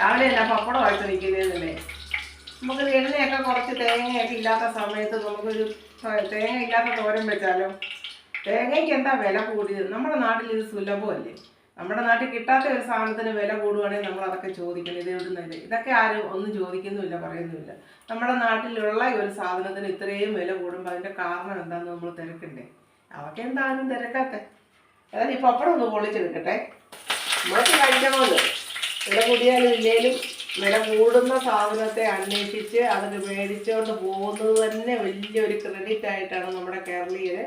രാവിലെ അല്ല പപ്പടമായിട്ട് നിൽക്കുന്നതല്ലേ നമുക്ക് എണ്ണയൊക്കെ കുറച്ച് തേങ്ങയൊക്കെ ഇല്ലാത്ത സമയത്ത് നമുക്കൊരു തേങ്ങ ഇല്ലാത്ത തോരൻ വെച്ചാലോ? തേങ്ങയ്ക്ക് എന്താ വില കൂടിയത്? നമ്മുടെ നാട്ടിൽ ഇത് സുലഭമല്ലേ? നമ്മുടെ നാട്ടിൽ കിട്ടാത്ത ഒരു സാധനത്തിന് വില കൂടുവാണെങ്കിൽ നമ്മൾ അതൊക്കെ ചോദിക്കണം. ഇത് ഇതൊക്കെ ആരും ഒന്നും ചോദിക്കുന്നുമില്ല പറയുന്നുമില്ല. നമ്മുടെ നാട്ടിലുള്ള ഒരു സാധനത്തിന് ഇത്രയും വില കൂടുമ്പോൾ അതിന്റെ കാരണം എന്താണെന്ന് നമ്മൾ തിരക്കണ്ടേ? അവർക്ക് എന്താ ആരും തിരക്കാത്ത? അതായത് ഈ പപ്പടം ഒന്ന് പൊളിച്ചെടുക്കട്ടെ നമുക്ക് കഴിക്കണമല്ലോ വില കൂടിയാലും ഇല്ലേലും വില കൂടുന്ന സാധനത്തെ അന്വേഷിച്ച് അതിന് മേടിച്ചുകൊണ്ട് പോകുന്നത് തന്നെ വലിയൊരു ക്രെഡിറ്റ് ആയിട്ടാണ് നമ്മുടെ കേരളീയരെ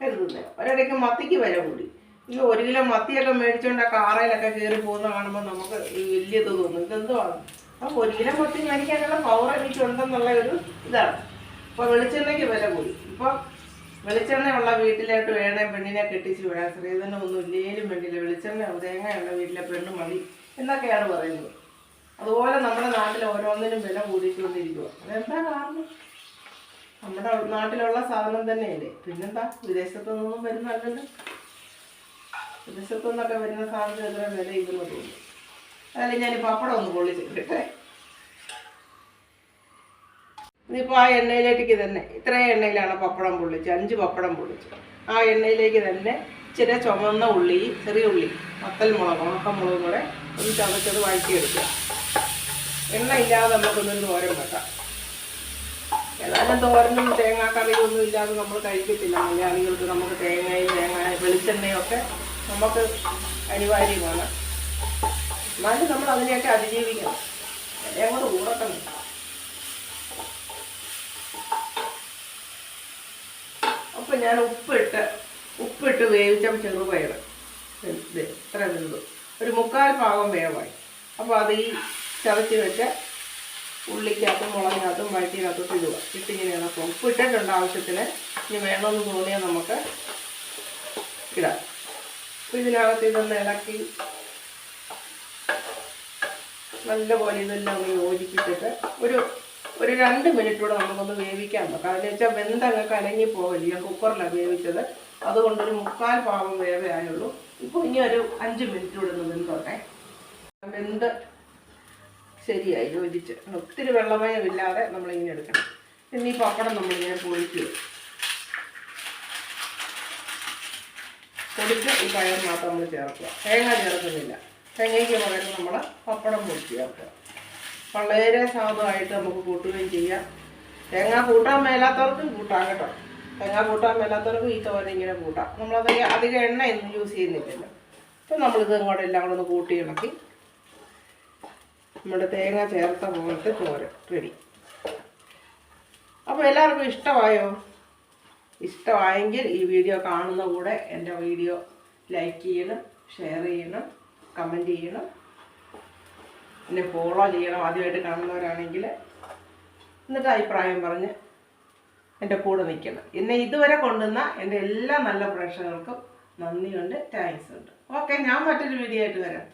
കരുതുന്നത്. ഒരിടയ്ക്ക് മത്തിക്ക് വില കൂടി. ഈ ഒരു കിലോ മത്തിയൊക്കെ മേടിച്ചുകൊണ്ട് ആ കാറയിലൊക്കെ കയറി പോകുന്ന കാണുമ്പോൾ നമുക്ക് വലിയത് തോന്നും. ഇതെന്തുവാണ്? അപ്പം ഒരു കിലോ മത്തി മേടിക്കാനുള്ള പവർ എനിക്കുണ്ടെന്നുള്ള ഒരു ഇതാണ്. അപ്പോൾ വെളിച്ചെണ്ണയ്ക്ക് വില കൂടി. ഇപ്പം വെളിച്ചെണ്ണയുള്ള വീട്ടിലോട്ട് വേണേ പെണ്ണിനെ കെട്ടിച്ച് വിടാൻ. സ്ത്രീധനം ഒന്നും ഇല്ലേലും വേണ്ടില്ല വെളിച്ചെണ്ണ തേങ്ങയുള്ള വീട്ടിലെ പെണ്ണ് മതി. എന്നൊക്കെയാണ് പറയുന്നത്. അതുപോലെ നമ്മുടെ നാട്ടിൽ ഓരോന്നിനും വില കൂടിക്കൊണ്ടിരിക്കുക അതെന്താ കാരണം? നമ്മുടെ നാട്ടിലുള്ള സാധനം തന്നെയല്ലേ. പിന്നെന്താ? വിദേശത്തു നിന്നും വരുന്നല്ലല്ലോ വിദേശത്തു നിന്നൊക്കെ വരുന്ന സാധനം എത്ര വില തോന്നുന്നു. അതല്ലേ ഞാൻ പപ്പടം ഒന്ന് പൊള്ളിച്ചിട്ടെ ഇനിയിപ്പോൾ ആ എണ്ണയിലേക്ക് തന്നെ ഇത്രയും എണ്ണയിലാണ് പപ്പടം പൊള്ളിച്ച് അഞ്ച് പപ്പടം പൊള്ളിച്ച് ആ എണ്ണയിലേക്ക് തന്നെ ഇച്ചിരി ചുമന്ന ഉള്ളി ചെറിയ ഉള്ളി മത്തൽ മുളക് ഉണക്കമുളകും കൂടെ ഒന്ന് ചതച്ചത് വഴറ്റിയെടുക്കുക. എണ്ണ ഇല്ലാതെ നമുക്കൊന്നും തോരൻ വെക്കാം. ഏതായാലും തോരനും തേങ്ങാക്കറിയും ഒന്നും ഇല്ലാതെ നമ്മൾ കഴിക്കത്തില്ല. മലയാളികൾക്ക് നമുക്ക് തേങ്ങയും തേങ്ങ വെളിച്ചെണ്ണയും ഒക്കെ നമുക്ക് അനിവാര്യമാണ്. എന്നാലും നമ്മൾ അതിനെയൊക്കെ അതിജീവിക്കണം. എല്ലാം കൂടെ കൂടക്കണം അപ്പം ഞാൻ ഉപ്പിട്ട് ഉപ്പിട്ട് വേവിച്ച ചെറുപയർ ഇത് ഇത്ര വെന്തു ഒരു മുക്കാൽ ഭാഗം വേവായി. അപ്പോൾ അത് ഈ ചതച്ച് വെച്ച ഉള്ളിക്കകത്തും മുളകിനകത്തും വഴറ്റിനകത്തും ഇടുക. ഇട്ടിങ്ങനെയാണ് അപ്പോൾ ഉപ്പ് ഇട്ടിട്ടുണ്ട് ആവശ്യത്തിന്. ഇനി വേണമെന്ന് തോന്നിയാൽ നമുക്ക് ഇടാം. അപ്പോൾ ഇതിനകത്ത് ഇതൊന്ന് ഇളക്കി നല്ലപോലെ ഇതെല്ലാം ഒന്ന് യോജിപ്പിച്ചിട്ട് ഒരു ഒരു രണ്ട് മിനിറ്റ് കൂടെ നമുക്കൊന്ന് വേവിക്കാൻ നോക്കാം. അതിന് വെച്ചാൽ വെന്തങ്ങ് കലങ്ങി പോവില്ല ഞാൻ കുക്കറിലാണ് വേവിച്ചത്. അതുകൊണ്ട് ഒരു മുക്കാൽ ഭാഗം വേവേ ആയുള്ളൂ. ഇപ്പോൾ ഇനി ഒരു അഞ്ച് മിനിറ്റ് കൂടെ ഒന്ന് വെന്തോട്ടെ. വെന്ത് ശരിയായി. യോജിച്ച്. ഒത്തിരി വെള്ളമയമില്ലാതെ നമ്മളിങ്ങനെ എടുക്കണം. പിന്നെ ഈ പപ്പടം നമ്മളിങ്ങനെ പൊളിക്കുക പൊടിച്ച് ഈ പയർ മാത്രം നമ്മൾ ചേർക്കുക. തേങ്ങ ചേർക്കുന്നില്ല. തേങ്ങയ്ക്ക് പകരം നമ്മൾ പപ്പടം പൊടിച്ച് ചേർക്കുക. വളരെ സാധമായിട്ട് നമുക്ക് കൂട്ടുകയും ചെയ്യാം. തേങ്ങ കൂട്ടാൻ മേലാത്തവർക്കും കൂട്ടാം കേട്ടോ. തേങ്ങ കൂട്ടാൻ മേലാത്തവർക്കും ഈ തോരൻ ഇങ്ങനെ കൂട്ടാം. നമ്മളത് അധികം എണ്ണയൊന്നും യൂസ് ചെയ്യുന്നില്ലല്ലോ. അപ്പം നമ്മളിത് ഇങ്ങോട്ട് എല്ലാം കൂടെ ഒന്ന് കൂട്ടി ഇളക്കി. നമ്മുടെ തേങ്ങ ചേർത്ത പോലത്തെ തോരൻ റെഡി അപ്പോൾ എല്ലാവർക്കും ഇഷ്ടമായോ? ഇഷ്ടമായെങ്കിൽ ഈ വീഡിയോ കാണുന്ന കൂടെ എന്റെ വീഡിയോ ലൈക്ക് ചെയ്യണം ഷെയർ ചെയ്യണം കമന്റ് ചെയ്യണം. എന്നെ ഫോളോ ചെയ്യണം ആദ്യമായിട്ട് കാണുന്നവരാണെങ്കിൽ എന്നിട്ട് അഭിപ്രായം പറഞ്ഞ് എന്റെ കൂടെ നിൽക്കണം. എന്നെ ഇതുവരെ കൊണ്ടുവന്ന എന്റെ എല്ലാ നല്ല പ്രേക്ഷകർക്കും നന്ദിയുണ്ട് താങ്ക്സ് ഉണ്ട്. ഓക്കെ ഞാൻ മറ്റൊരു വീഡിയോ ആയിട്ട് വരാം.